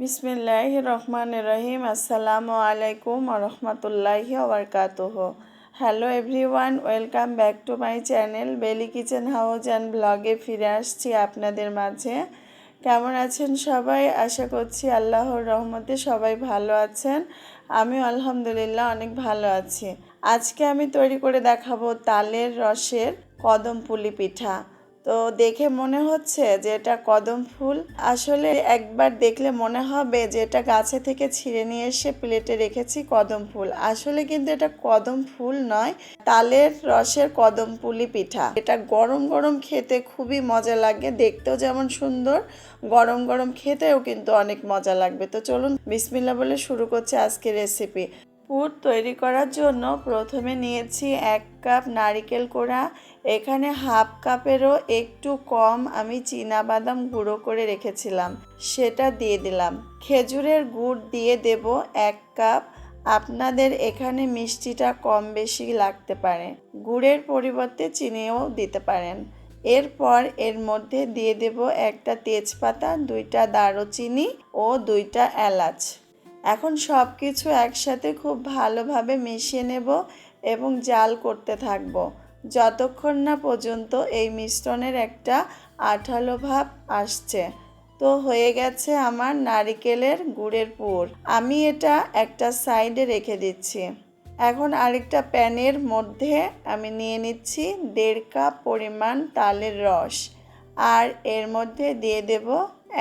বিসমিল্লাহ রহমান রহিম আসসালামু আলাইকুম রহমতুল্লাহি ওবরকাতুহ hello everyone, welcome back to my channel Beli kitchen house and ব্লগে ফিরে আসছি আপনাদের মাঝে। কেমন আছেন সবাই? আশা করছি আল্লাহর রহমতে সবাই ভালো আছেন। আমিও আলহামদুলিল্লাহ অনেক ভালো আছি। আজকে আমি তৈরি করে দেখাবো তালের রসের কদম পুলি পিঠা। তো দেখে মনে হচ্ছে যে এটা কদম ফুল। আসলে একবার দেখলে মনে হবে যে এটা গাছে থেকে ছিঁড়ে নিয়ে এসে প্লেটে রেখেছি কদম ফুল। আসলে কিন্তু এটা কদম ফুল নয়, তালের রসের কদম পুলি পিঠা। এটা গরম গরম খেতে খুবই মজা লাগে, দেখতেও যেমন সুন্দর, গরম গরম খেতেও কিন্তু অনেক মজা লাগবে। তো চলুন বিসমিল্লা বলে শুরু করছে আজকে রেসিপি পুর তৈরি করার জন্য প্রথমে নিয়েছি এক কাপ নারিকেল কোড়া, এখানে হাফ কাপেরও একটু কম আমি বাদাম গুঁড়ো করে রেখেছিলাম, সেটা দিয়ে দিলাম। খেজুরের গুড় দিয়ে দেব এক কাপ, আপনাদের এখানে মিষ্টিটা কম বেশি লাগতে পারে, গুড়ের পরিবর্তে চিনিও দিতে পারেন। এরপর এর মধ্যে দিয়ে দেব একটা তেজপাতা, দুইটা দারুচিনি ও দুইটা এলাচ। এখন সব কিছু একসাথে খুব ভালোভাবে মিশিয়ে নেব এবং জাল করতে থাকব। যতক্ষণ না পর্যন্ত এই মিশ্রণের একটা আঠালো ভাব আসছে। তো হয়ে গেছে আমার নারিকেলের গুড়ের পুর। আমি এটা একটা সাইডে রেখে দিচ্ছি। এখন আরেকটা প্যানের মধ্যে আমি নিয়ে নিচ্ছি দেড় কাপ পরিমাণ তালের রস। আর এর মধ্যে দিয়ে দেব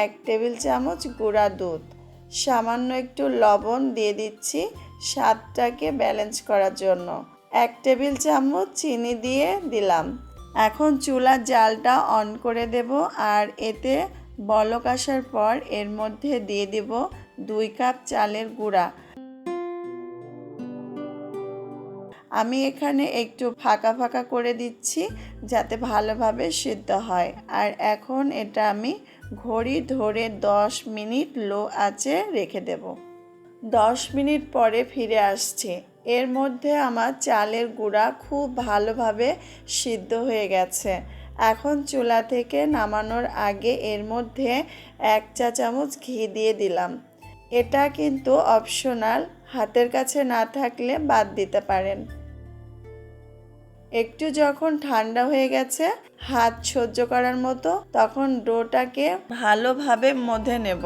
এক টেবিল চামচ গুঁড়া দুধ। সামান্য একটু লবণ দিয়ে দিচ্ছি স্বাদটাকে ব্যালেন্স করার জন্য। এক টেবিল চামচ চিনি দিয়ে দিলাম। এখন চুলার জালটা অন করে দেব আর এতে বলক আসার পর এর মধ্যে দিয়ে দেব দুই কাপ চালের গুঁড়া। আমি এখানে একটু ফাঁকা ফাঁকা করে দিচ্ছি যাতে ভালোভাবে সিদ্ধ হয়। আর এখন এটা আমি ঘড়ি ধরে দশ মিনিট লো আঁচে রেখে দেব। দশ মিনিট পরে ফিরে আসছে। এর মধ্যে আমার চালের গুঁড়া খুব ভালোভাবে সিদ্ধ হয়ে গেছে। এখন চুলা থেকে নামানোর আগে এর মধ্যে এক চা চামচ ঘি দিয়ে দিলাম। এটা কিন্তু অপশনাল হাতের কাছে না থাকলে বাদ দিতে পারেন। একটু যখন ঠান্ডা হয়ে গেছে, হাত সহ্য করার মতো, তখন ডোটাকে ভালোভাবে মধে নেব।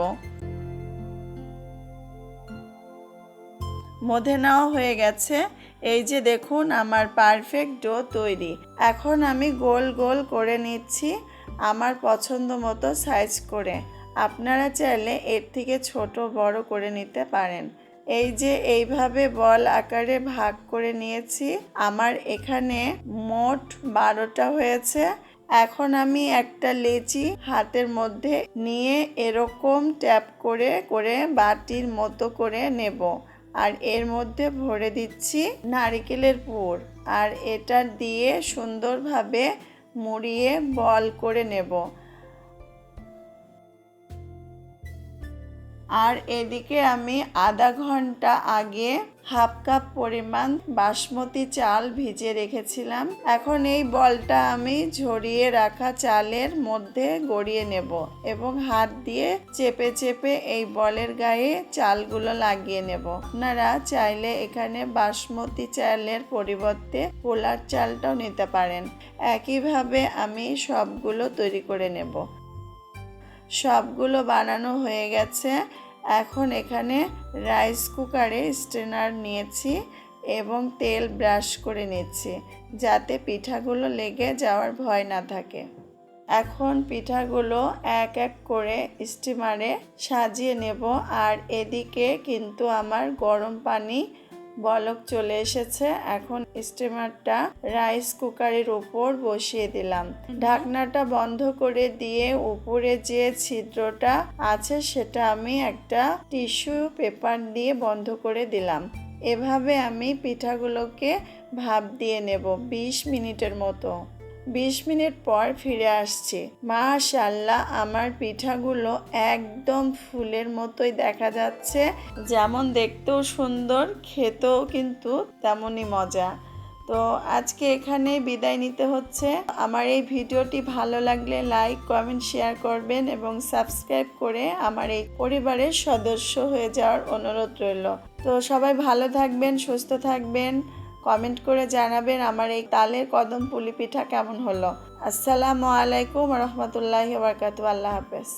মধে নেওয়া হয়ে গেছে। এই যে দেখুন, আমার পারফেক্ট ডো তৈরি। এখন আমি গোল গোল করে নিচ্ছি আমার পছন্দ মতো সাইজ করে। আপনারা চাইলে এর থেকে ছোট বড় করে নিতে পারেন। এই যে এইভাবে বল আকারে ভাগ করে নিয়েছি, আমার এখানে মোট বারোটা হয়েছে। এখন আমি একটা লেচি হাতের মধ্যে নিয়ে এরকম ট্যাপ করে করে বাটির মতো করে নেব। আর এর মধ্যে ভরে দিচ্ছি নারিকেলের পুর। আর এটা দিয়ে সুন্দরভাবে মুড়িয়ে বল করে নেব। আর এদিকে আমি আধা ঘণ্টা আগে হাফ কাপ পরিমাণ বাসমতি চাল ভিজে রেখেছিলাম। এখন এই বলটা আমি ঝরিয়ে রাখা চালের মধ্যে গড়িয়ে নেব এবং হাত দিয়ে চেপে চেপে এই বলের গায়ে চালগুলো লাগিয়ে নেব। আপনারা চাইলে এখানে বাসমতি চালের পরিবর্তে পোলার চালটাও নিতে পারেন। একইভাবে আমি সবগুলো তৈরি করে নেব। সবগুলো বানানো হয়ে গেছে। এখন এখানে রাইস কুকারে স্ট্রেনার নিয়েছি এবং তেল ব্রাশ করে নিচ্ছি যাতে পিঠাগুলো লেগে যাওয়ার ভয় না থাকে। এখন পিঠাগুলো এক এক করে স্টিমারে সাজিয়ে নেব আর এদিকে কিন্তু আমার গরম পানি বলক চলে এসেছে। এখন স্টিমারটা রাইস কুকারের উপর বসিয়ে দিলাম। ঢাকনাটা বন্ধ করে দিয়ে উপরে যে ছিদ্রটা আছে, সেটা আমি একটা টিস্যু পেপার দিয়ে বন্ধ করে দিলাম। এভাবে আমি পিঠাগুলোকে ভাপ দিয়ে নেব বিশ মিনিটের মতো। বিশ মিনিট পর ফিরে আসছি। মাশাল্লাহ আমার পিঠাগুলো একদম ফুলের মতোই দেখা যাচ্ছে। যেমন দেখতেও সুন্দর, খেতেও কিন্তু তেমনই মজা। তো আজকে এখানে বিদায় নিতে হচ্ছে। আমার এই ভিডিওটি ভালো লাগলে লাইক, কমেন্ট, শেয়ার করবেন এবং সাবস্ক্রাইব করে আমার এই পরিবারের সদস্য হয়ে যাওয়ার অনুরোধ রইল। তো সবাই ভালো থাকবেন, সুস্থ থাকবেন। কমেন্ট করে জানাবেন আমার এই তালের কদম পুলি পিঠা কেমন হলো। আসসালামু আলাইকুম রহমতুল্লাহ আল্লাহ হাফেজ।